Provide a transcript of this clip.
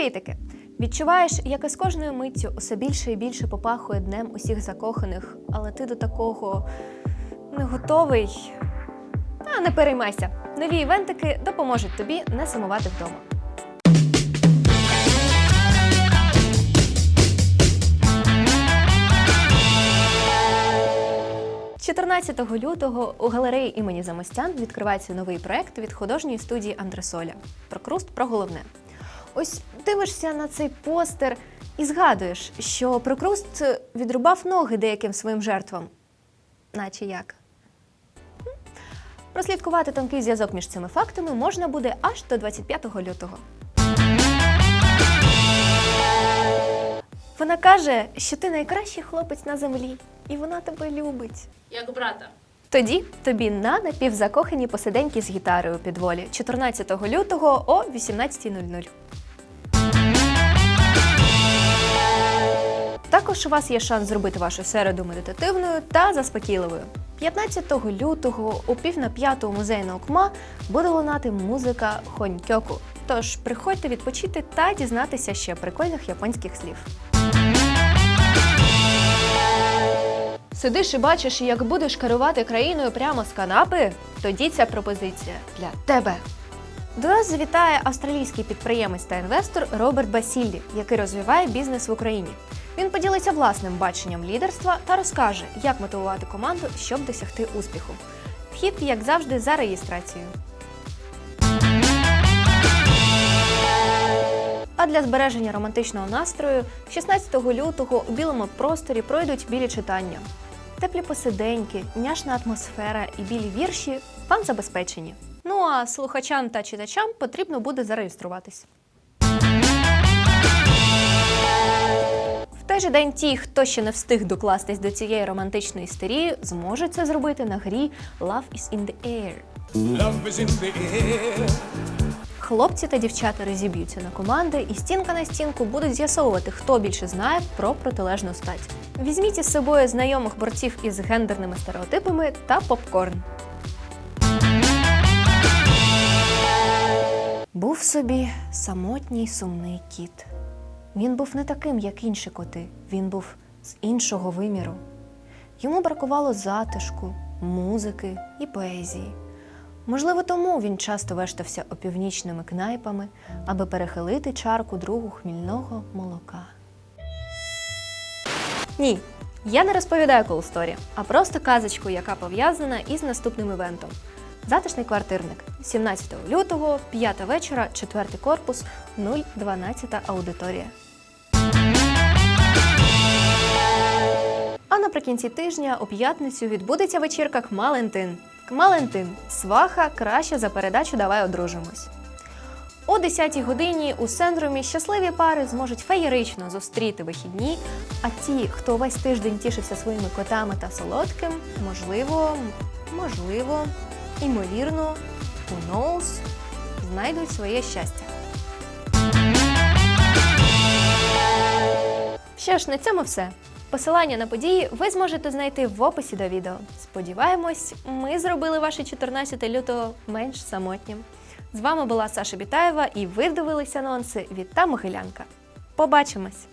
Привітики! Відчуваєш, як із кожною миттю усе більше і більше попахує днем усіх закоханих, але ти до такого не готовий. А не переймайся. Нові івентики допоможуть тобі не сумувати вдома. – 14 лютого у галереї імені Замостян відкривається новий проект від художньої студії Андресоля. Прокруст про головне. Ось дивишся на цей постер і згадуєш, що Прокруст відрубав ноги деяким своїм жертвам. Наче як. Прослідкувати тонкий зв'язок між цими фактами можна буде аж до 25 лютого. Вона каже, що ти найкращий хлопець на землі, і вона тебе любить. Як брата. Тоді тобі на напівзакохані посиденьки з гітарою у підволі 14 лютого о 18.00. Також у вас є шанс зробити вашу середу медитативною та заспокійливою. 15 лютого у пів на п'яту у музеї Наукма буде лунати музика хонькьоку. Тож приходьте відпочити та дізнатися ще прикольних японських слів. Сидиш і бачиш, як будеш керувати країною прямо з канапи? Тоді ця пропозиція для тебе. До нас завітає австралійський підприємець та інвестор Роберт Басіллі, який розвиває бізнес в Україні. Він поділиться власним баченням лідерства та розкаже, як мотивувати команду, щоб досягти успіху. Вхід, як завжди, за реєстрацією. А для збереження романтичного настрою 16 лютого у білому просторі пройдуть білі читання. Теплі посиденьки, няшна атмосфера і білі вірші вам забезпечені. Ну а слухачам та читачам потрібно буде зареєструватись. Той же день ті, хто ще не встиг докластись до цієї романтичної істерії, зможуть це зробити на грі Love is in the air. Love is in the air. Хлопці та дівчата розіб'ються на команди і стінка на стінку будуть з'ясовувати, хто більше знає про протилежну стать. Візьміть із собою знайомих борців із гендерними стереотипами та попкорн. Був собі самотній сумний кіт. Він був не таким, як інші коти. Він був з іншого виміру. Йому бракувало затишку, музики і поезії. Можливо, тому він часто вештався опівнічними кнайпами, аби перехилити чарку другу хмільного молока. Ні, я не розповідаю колсторі, а просто казочку, яка пов'язана із наступним івентом. Затишний квартирник 17 лютого, 5 вечора, 4 корпус, 012 аудиторія. А наприкінці тижня у п'ятницю відбудеться вечірка Кмалентин. Кмалентин сваха краще за передачу Давай одружимось. О 10-й годині у сендрумі щасливі пари зможуть феєрично зустріти вихідні, а ті, хто весь тиждень тішився своїми котами та солодким, можливо, можливо, імовірно, who knows, знайдуть своє щастя. Що ж, на цьому все. Посилання на події ви зможете знайти в описі до відео. Сподіваємось, ми зробили ваше 14 лютого менш самотнім. З вами була Саша Бітаєва, і ви дивилися анонси від та Могилянка. Побачимось!